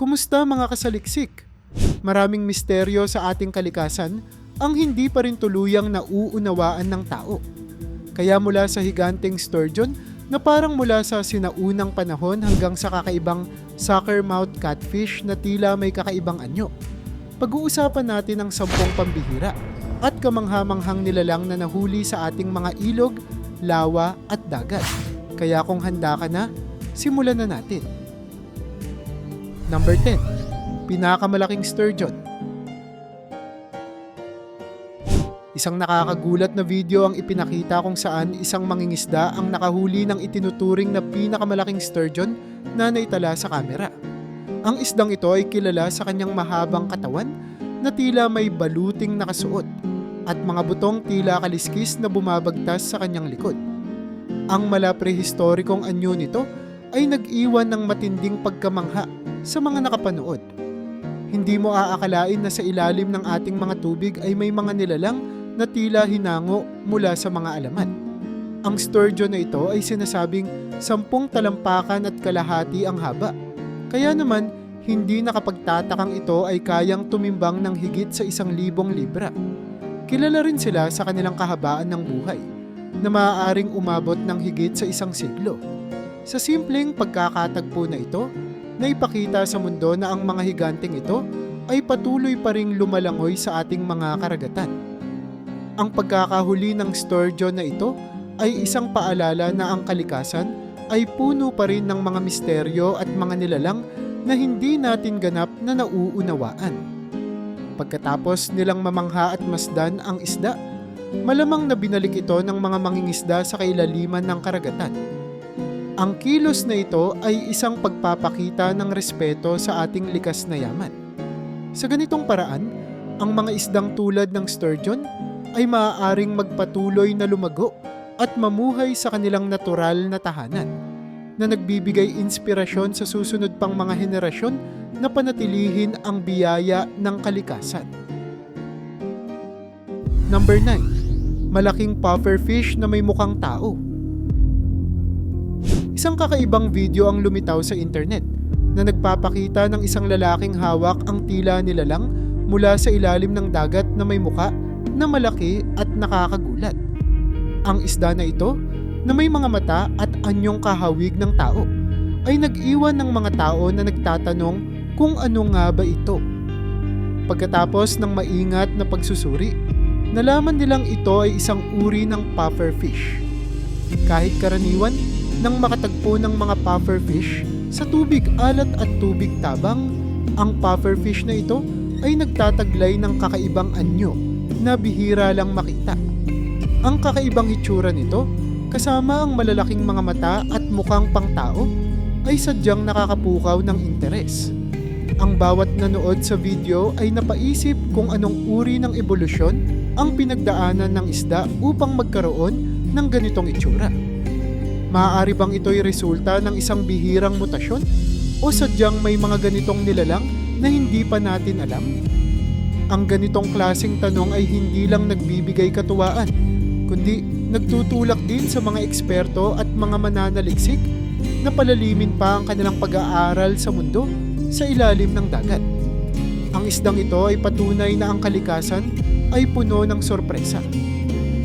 Kumusta mga kasaliksik? Maraming misteryo sa ating kalikasan ang hindi pa rin tuluyang nauunawaan ng tao. Kaya mula sa higanteng sturgeon na parang mula sa sinaunang panahon hanggang sa kakaibang sucker-mouth catfish na tila may kakaibang anyo. Pag-uusapan natin ang sampung pambihira at kamanghamanghang nilalang na nahuli sa ating mga ilog, lawa at dagat. Kaya kung handa ka na, simulan na natin. Number 10. Pinakamalaking sturgeon. Isang nakakagulat na video ang ipinakita kung saan isang mangingisda ang nakahuli ng itinuturing na pinakamalaking sturgeon na naitala sa kamera. Ang isdang ito ay kilala sa kanyang mahabang katawan na tila may baluting nakasuot at mga butong tila kaliskis na bumabagtas sa kanyang likod. Ang mala prehistorikong anyo nito ay nag-iwan ng matinding pagkamangha sa mga nakapanood. Hindi mo aakalain na sa ilalim ng ating mga tubig ay may mga nilalang na tila hinango mula sa mga alaman. Ang sturgeon na ito ay sinasabing sampung talampakan at kalahati ang haba. Kaya naman, hindi nakapagtatakang ito ay kayang tumimbang ng higit sa isang libong libra. Kilala rin sila sa kanilang kahabaan ng buhay, na maaaring umabot ng higit sa isang siglo. Sa simpleng pagkakatagpo na ito, naipakita sa mundo na ang mga higanteng ito ay patuloy pa ring lumalangoy sa ating mga karagatan. Ang pagkakahuli ng sturgeon na ito ay isang paalala na ang kalikasan ay puno pa rin ng mga misteryo at mga nilalang na hindi natin ganap na nauunawaan. Pagkatapos nilang mamangha at masdan ang isda, malamang na binalik ito ng mga mangingisda sa kailaliman ng karagatan. Ang kilos na ito ay isang pagpapakita ng respeto sa ating likas na yaman. Sa ganitong paraan, ang mga isdang tulad ng sturgeon ay maaaring magpatuloy na lumago at mamuhay sa kanilang natural na tahanan na nagbibigay inspirasyon sa susunod pang mga henerasyon na panatilihin ang biyaya ng kalikasan. Number 9. Malaking pufferfish na may mukhang tao. Isang kakaibang video ang lumitaw sa internet na nagpapakita ng isang lalaking hawak ang tila nilalang mula sa ilalim ng dagat na may muka na malaki at nakakagulat. Ang isda na ito na may mga mata at anyong kahawig ng tao ay nag-iwan ng mga tao na nagtatanong kung ano nga ba ito. Pagkatapos ng maingat na pagsusuri, nalaman nilang ito ay isang uri ng pufferfish. Kahit karaniwan, nang makatagpo ng mga pufferfish sa tubig alat at tubig tabang, ang pufferfish na ito ay nagtataglay ng kakaibang anyo na bihira lang makita. Ang kakaibang hitsura nito, kasama ang malalaking mga mata at mukhang pangtao, ay sadyang nakakapukaw ng interes. Ang bawat nanood sa video ay napaisip kung anong uri ng ebolusyon ang pinagdaanan ng isda upang magkaroon ng ganitong itsura. Maaari bang ito'y resulta ng isang bihirang mutasyon o sadyang may mga ganitong nilalang na hindi pa natin alam? Ang ganitong klasing tanong ay hindi lang nagbibigay katuwaan, kundi nagtutulak din sa mga eksperto at mga mananaliksik na palalimin pa ang kanilang pag-aaral sa mundo sa ilalim ng dagat. Ang isdang ito ay patunay na ang kalikasan ay puno ng sorpresa.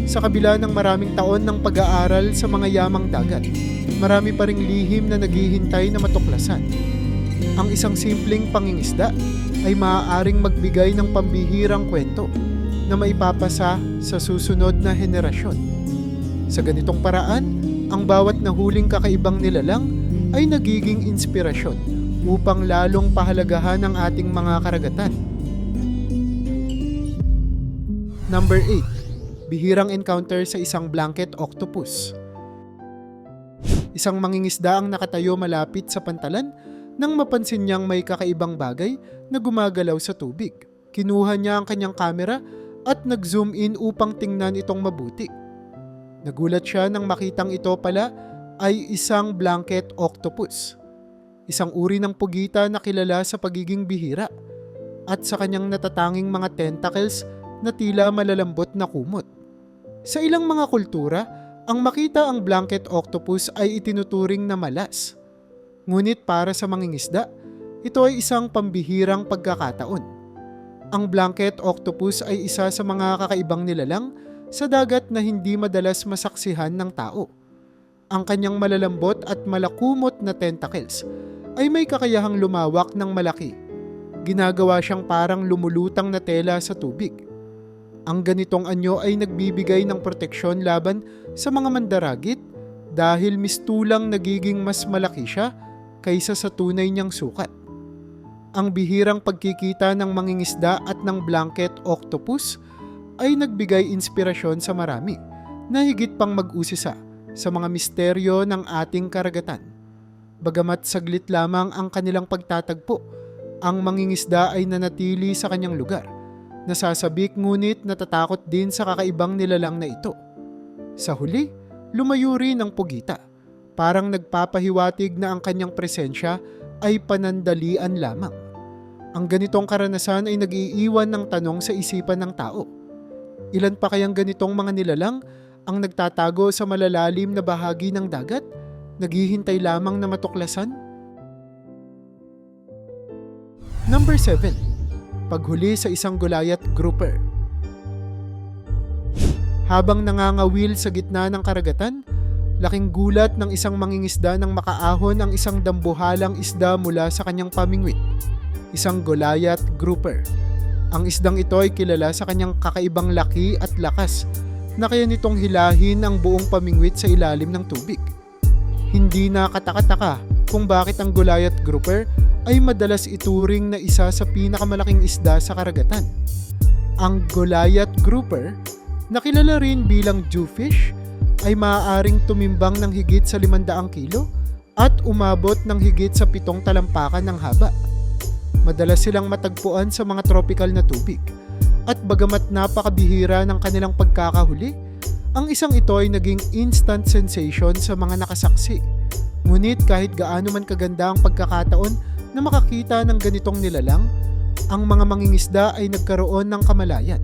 Sa kabila ng maraming taon ng pag-aaral sa mga yamang dagat, marami pa ring lihim na naghihintay na matuklasan. Ang isang simpleng pangingisda ay maaaring magbigay ng pambihirang kwento na maipapasa sa susunod na henerasyon. Sa ganitong paraan, ang bawat nahuling kakaibang nilalang ay nagiging inspirasyon upang lalong pahalagahan ang ating mga karagatan. Number 8. Bihirang encounter sa isang blanket octopus. Isang mangingisda ang nakatayo malapit sa pantalan nang mapansin niyang may kakaibang bagay na gumagalaw sa tubig. Kinuha niya ang kanyang kamera at nag-zoom in upang tingnan itong mabuti. Nagulat siya nang makitang ito pala ay isang blanket octopus. Isang uri ng pugita na kilala sa pagiging bihira at sa kanyang natatanging mga tentacles na tila malalambot na kumot. Sa ilang mga kultura, ang makita ang blanket octopus ay itinuturing na malas. Ngunit para sa mangingisda, ito ay isang pambihirang pagkakataon. Ang blanket octopus ay isa sa mga kakaibang nilalang sa dagat na hindi madalas masaksihan ng tao. Ang kanyang malalambot at malakumot na tentacles ay may kakayahang lumawak ng malaki. Ginagawa siyang parang lumulutang na tela sa tubig. Ang ganitong anyo ay nagbibigay ng proteksyon laban sa mga mandaragit dahil mistulang nagiging mas malaki siya kaysa sa tunay niyang sukat. Ang bihirang pagkikita ng mangingisda at ng blanket octopus ay nagbigay inspirasyon sa marami na higit pang mag-usisa sa mga misteryo ng ating karagatan. Bagamat saglit lamang ang kanilang pagtatagpo, ang mangingisda ay nanatili sa kanyang lugar. Nasasabik ngunit natatakot din sa kakaibang nilalang na ito. Sa huli, lumayo rin ang pugita. Parang nagpapahiwatig na ang kanyang presensya ay panandalian lamang. Ang ganitong karanasan ay nag-iiwan ng tanong sa isipan ng tao. Ilan pa kayang ganitong mga nilalang ang nagtatago sa malalalim na bahagi ng dagat? Naghihintay lamang na matuklasan? Number 7. Paghuli sa isang Goliath grouper. Habang nangangawil sa gitna ng karagatan, laking gulat ng isang mangingisda nang makaahon ang isang dambuhalang isda mula sa kanyang pamingwit. Isang Goliath grouper. Ang isdang ito ay kilala sa kanyang kakaibang laki at lakas na kaya nitong hilahin ang buong pamingwit sa ilalim ng tubig. Hindi nakataka-taka kung bakit ang Goliath grouper ay madalas ituring na isa sa pinakamalaking isda sa karagatan. Ang Goliath grouper, na kilala rin bilang jewfish, ay maaaring tumimbang ng higit sa 500 kilo at umabot ng higit sa pitong talampakan ng haba. Madalas silang matagpuan sa mga tropical na tubig. At bagamat napakabihira ng kanilang pagkakahuli, ang isang ito ay naging instant sensation sa mga nakasaksi. Ngunit kahit gaano man kaganda ang pagkakataon na makakita ng ganitong nilalang, ang mga mangingisda ay nagkaroon ng kamalayan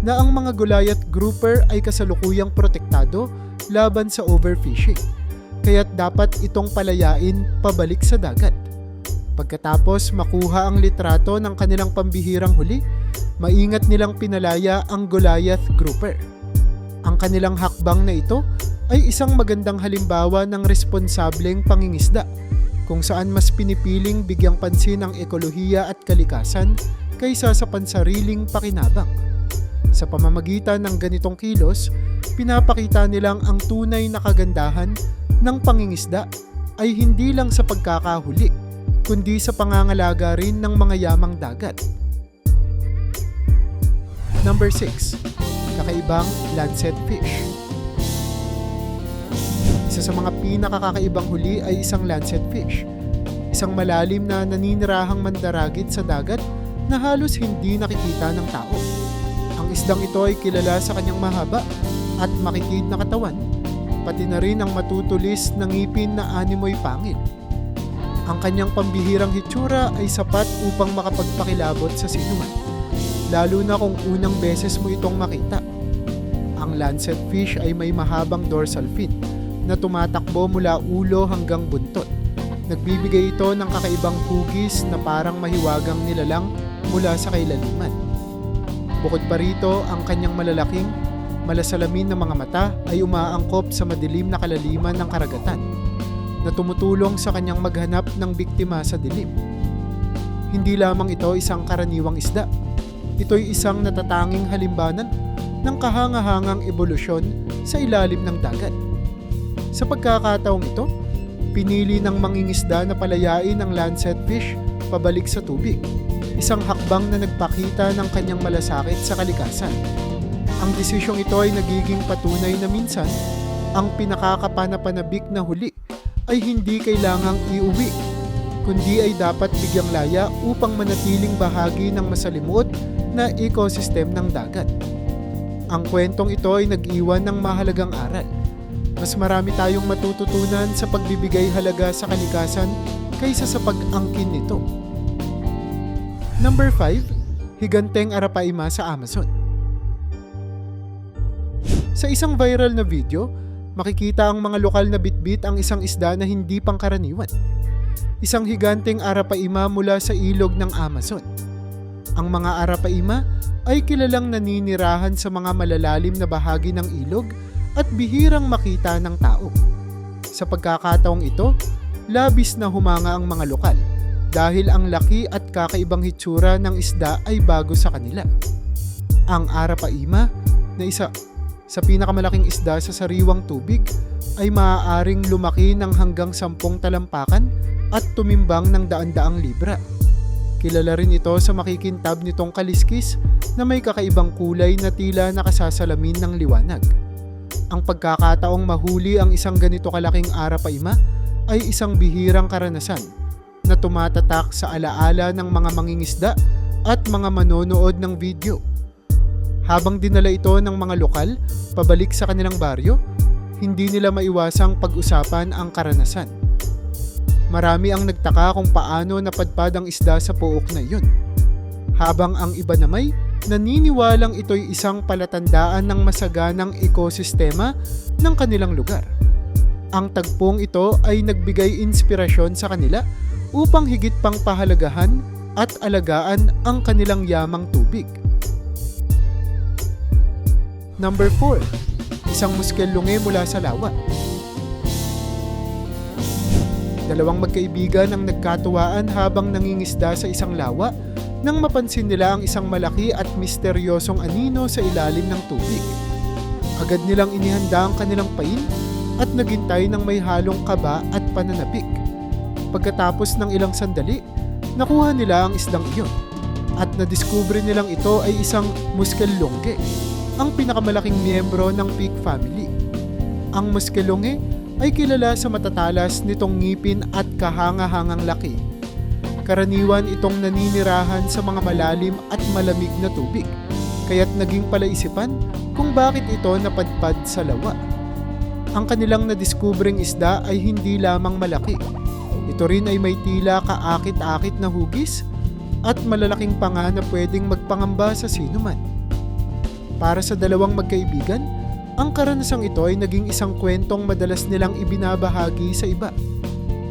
na ang mga Goliath grouper ay kasalukuyang protektado laban sa overfishing. Kaya't dapat itong palayain pabalik sa dagat. Pagkatapos makuha ang litrato ng kanilang pambihirang huli, maingat nilang pinalaya ang Goliath grouper. Ang kanilang hakbang na ito ay isang magandang halimbawa ng responsableng pangingisda kung saan mas pinipiling bigyang pansin ang ekolohiya at kalikasan kaysa sa pansariling pakinabang. Sa pamamagitan ng ganitong kilos, pinapakita nilang ang tunay na kagandahan ng pangingisda ay hindi lang sa pagkakahuli, kundi sa pangangalaga rin ng mga yamang dagat. Number 6. Kakaibang lancet fish. Isa sa mga pinakakakaibang huli ay isang lancet fish. Isang malalim na naninirahang mandaragit sa dagat na halos hindi nakikita ng tao. Ang isdang ito ay kilala sa kanyang mahaba at makitid na katawan, pati na rin ang matutulis na ngipin na animoy pangil. Ang kanyang pambihirang hitsura ay sapat upang makapagpakilabot sa sinuman, lalo na kung unang beses mo itong makita. Ang lancet fish ay may mahabang dorsal fin na tumatakbo mula ulo hanggang buntot. Nagbibigay ito ng kakaibang hugis na parang mahiwagang nilalang mula sa kailaliman. Bukod pa rito, ang kanyang malalaking, malasalamin na mga mata ay umaangkop sa madilim na kalaliman ng karagatan na tumutulong sa kanyang maghanap ng biktima sa dilim. Hindi lamang ito isang karaniwang isda. Ito'y isang natatanging halimbanan ng kahangahangang ebolusyon sa ilalim ng dagat. Sa pagkakataong ito, pinili ng mangingisda na palayain ang lancet fish pabalik sa tubig. Isang hakbang na nagpakita ng kanyang malasakit sa kalikasan. Ang desisyong ito ay nagiging patunay na minsan ang pinakakapanapanabik na huli ay hindi kailangang iuwi, kundi ay dapat bigyang laya upang manatiling bahagi ng masalimuot na ecosystem ng dagat. Ang kwentong ito ay nag-iwan ng mahalagang aral. Mas marami tayong matututunan sa pagbibigay halaga sa kalikasan kaysa sa pag-angkin nito. Number 5, Higanteng Arapaima sa Amazon. Sa isang viral na video, makikita ang mga lokal na bitbit ang isang isda na hindi pangkaraniwan. isang higanteng arapaima mula sa ilog ng Amazon. Ang mga arapaima ay kilalang naninirahan sa mga malalalim na bahagi ng ilog at bihirang makita ng tao. Sa pagkakataong ito, labis na humanga ang mga lokal dahil ang laki at kakaibang hitsura ng isda ay bago sa kanila. Ang arapaima na isa sa pinakamalaking isda sa sariwang tubig ay maaaring lumaki ng hanggang sampung talampakan at tumimbang ng daan-daang libra. Kilala rin ito sa makikintab nitong kaliskis na may kakaibang kulay na tila nakasasalamin ng liwanag. Ang pagkakataong mahuli ang isang ganito kalaking arapaima ay isang bihirang karanasan na tumatatak sa alaala ng mga mangingisda at mga manonood ng video. Habang dinala ito ng mga lokal pabalik sa kanilang baryo, hindi nila maiwasang pag-usapan ang karanasan. Marami ang nagtaka kung paano napadpad ang isda sa puok na iyon. Habang ang iba namay naniniwalang ito'y isang palatandaan ng masaganang ekosistema ng kanilang lugar. Ang tagpong ito ay nagbigay inspirasyon sa kanila upang higit pang pahalagahan at alagaan ang kanilang yamang tubig. Number 4. Isang muskelunge mula sa lawa. Dalawang magkaibigan ang nagkatuwaan habang nangingisda sa isang lawa nang mapansin nila ang isang malaki at misteryosong anino sa ilalim ng tubig. Agad nilang inihanda ang kanilang pain at naghintay ng may halong kaba at pananabik. Pagkatapos ng ilang sandali, nakuha nila ang isdang iyon at nadiskubre nilang ito ay isang muskelongge, ang pinakamalaking miyembro ng pig family. Ang muskelongge ay kilala sa matatalas nitong ngipin at kahanga-hangang laki. Karaniwan itong naninirahan sa mga malalim at malamig na tubig, kaya't naging palaisipan kung bakit ito napadpad sa lawa. Ang kanilang nadiskubreng isda ay hindi lamang malaki. Ito rin ay may tila kaakit-akit na hugis at malalaking panga na pwedeng magpangamba sa sinuman. Para sa dalawang magkaibigan, ang karanasang ito ay naging isang kwentong madalas nilang ibinabahagi sa iba.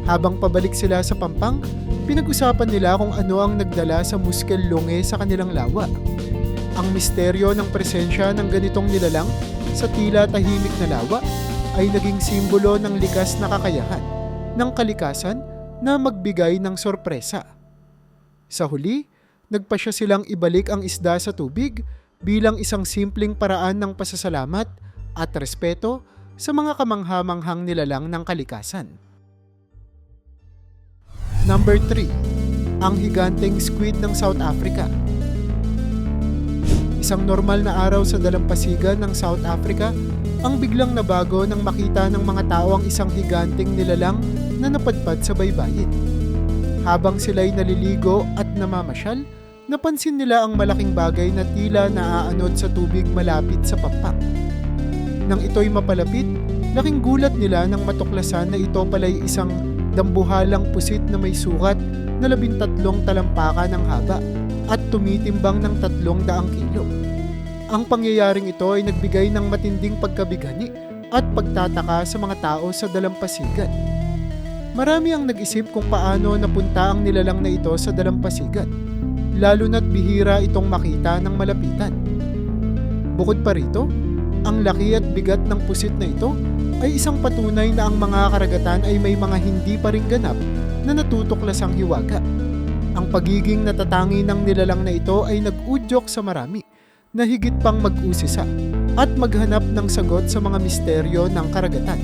Habang pabalik sila sa Pampang, pinag-usapan nila kung ano ang nagdala sa muskel lunge sa kanilang lawa. Ang misteryo ng presensya ng ganitong nilalang sa tila tahimik na lawa ay naging simbolo ng likas na kakayahan ng kalikasan na magbigay ng sorpresa. Sa huli, nagpasya silang ibalik ang isda sa tubig bilang isang simpleng paraan ng pasasalamat at respeto sa mga kamanghamanghang nilalang ng kalikasan. Number 3. Ang higanteng squid ng South Africa. Isang normal na araw sa dalampasigan ng South Africa ang biglang nabago nang makita ng mga tao ang isang higanteng nilalang na napadpad sa baybayin. Habang sila'y naliligo at namamasyal, napansin nila ang malaking bagay na tila naaanod sa tubig malapit sa pampang. Nang ito'y mapalapit, laking gulat nila nang matuklasan na ito pala'y isang dambuhalang pusit na may sukat na labintatlong talampaka ng haba at tumitimbang ng tatlong daang kilo. Ang pangyayaring ito ay nagbigay ng matinding pagkabighani at pagtataka sa mga tao sa dalampasigan. Marami ang nag-isip kung paano napunta ang nilalang na ito sa dalampasigan, lalo na't bihira itong makita ng malapitan. Bukod pa rito, ang laki at bigat ng pusit na ito ay isang patunay na ang mga karagatan ay may mga hindi pa rin ganap na natutuklasang hiwaga. Ang pagiging natatangi ng nilalang na ito ay nag-udyok sa marami na higit pang mag-usisa at maghanap ng sagot sa mga misteryo ng karagatan.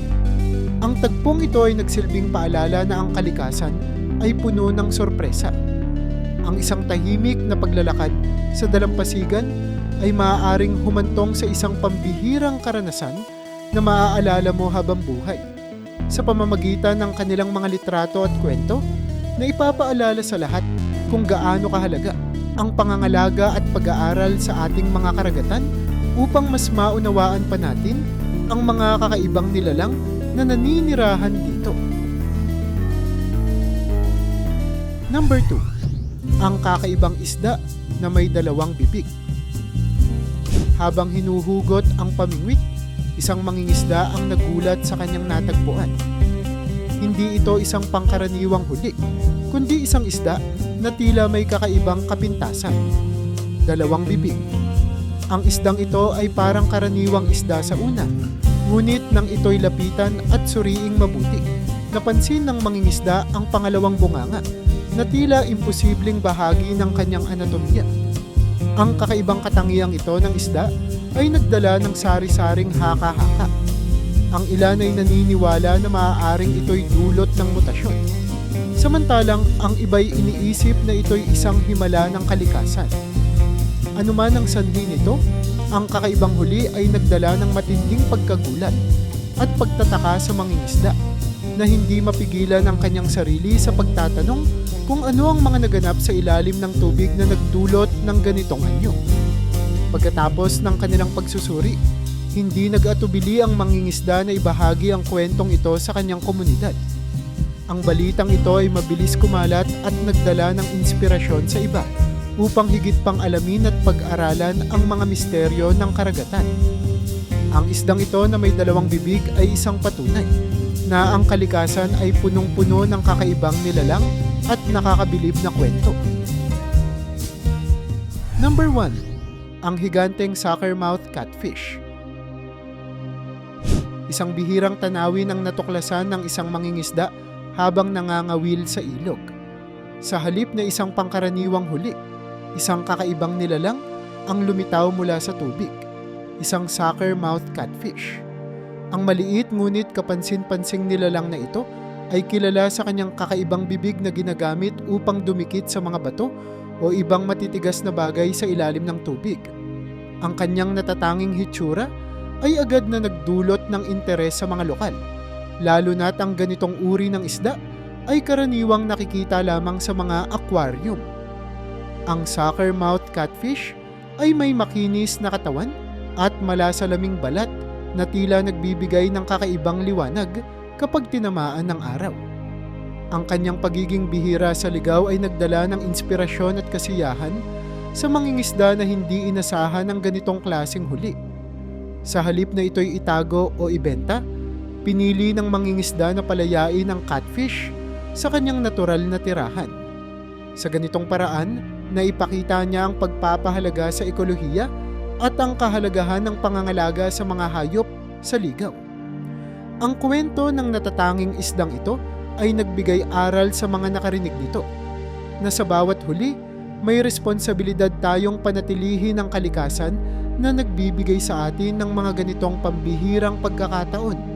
Ang tagpong ito ay nagsilbing paalala na ang kalikasan ay puno ng sorpresa. Ang isang tahimik na paglalakad sa dalampasigan ay maaaring humantong sa isang pambihirang karanasan na maaalala mo habang buhay. Sa pamamagitan ng kanilang mga litrato at kwento na ipapaalala sa lahat kung gaano kahalaga ang pangangalaga at pag-aaral sa ating mga karagatan upang mas maunawaan pa natin ang mga kakaibang nilalang na naninirahan dito. Number 2. Ang kakaibang isda na may dalawang bibig. Habang hinuhugot ang pamingwit, isang mangingisda ang nagulat sa kanyang natagpuan. hindi ito isang pangkaraniwang huli, kundi isang isda na tila may kakaibang kapintasan. Dalawang bibig. Ang isdang ito ay parang karaniwang isda sa una, ngunit nang ito'y lapitan at suriing mabuti, napansin ng mangingisda ang pangalawang bunganga na tila imposibleng bahagi ng kanyang anatomiya. Ang kakaibang katangiang ito ng isda ay nagdala ng sari-saring haka-haka. Ang ilan ay naniniwala na maaaring ito'y dulot ng mutasyon. Samantalang ang iba'y iniisip na ito'y isang himala ng kalikasan. Ano man ang sanhi nito, ang kakaibang huli ay nagdala ng matinding pagkagulat at pagtataka sa mangingisda na hindi mapigilan ang kanyang sarili sa pagtatanong kung ano ang mga naganap sa ilalim ng tubig na nagdulot ng ganitong anyo. Pagkatapos ng kanilang pagsusuri, hindi nag-atubili ang mangingisda na ibahagi ang kwentong ito sa kanyang komunidad. Ang balitang ito ay mabilis kumalat at nagdala ng inspirasyon sa iba upang higit pang alamin at pag-aralan ang mga misteryo ng karagatan. Ang isdang ito na may dalawang bibig ay isang patunay na ang kalikasan ay punong-puno ng kakaibang nilalang at nakakabilib na kwento. Number 1. Ang higanteng suckermouth catfish. Isang bihirang tanawin ang natuklasan ng isang mangingisda habang nangangawil sa ilog. Sa halip na isang pangkaraniwang huli, isang kakaibang nilalang ang lumitaw mula sa tubig. Isang suckermouth catfish. Ang maliit ngunit kapansin-pansing nilalang na ito ay kilala sa kanyang kakaibang bibig na ginagamit upang dumikit sa mga bato o ibang matitigas na bagay sa ilalim ng tubig. Ang kanyang natatanging hitsura ay agad na nagdulot ng interes sa mga lokal, lalo na't ang ganitong uri ng isda ay karaniwang nakikita lamang sa mga aquarium. Ang suckermouth catfish ay may makinis na katawan at malasalaming balat na tila nagbibigay ng kakaibang liwanag kapag tinamaan ng araw. Ang kanyang pagiging bihira sa ligaw ay nagdala ng inspirasyon at kasiyahan sa mangingisda na hindi inasahan ng ganitong klaseng huli. Sa halip na ito'y itago o ibenta, pinili ng mangingisda na palayain ang catfish sa kanyang natural na tirahan. Sa ganitong paraan, naipakita niya ang pagpapahalaga sa ekolohiya at ang kahalagahan ng pangangalaga sa mga hayop sa ligaw. Ang kwento ng natatanging isdang ito ay nagbigay aral sa mga nakarinig nito na sa bawat huli, may responsibilidad tayong panatilihin ang kalikasan na nagbibigay sa atin ng mga ganitong pambihirang pagkakataon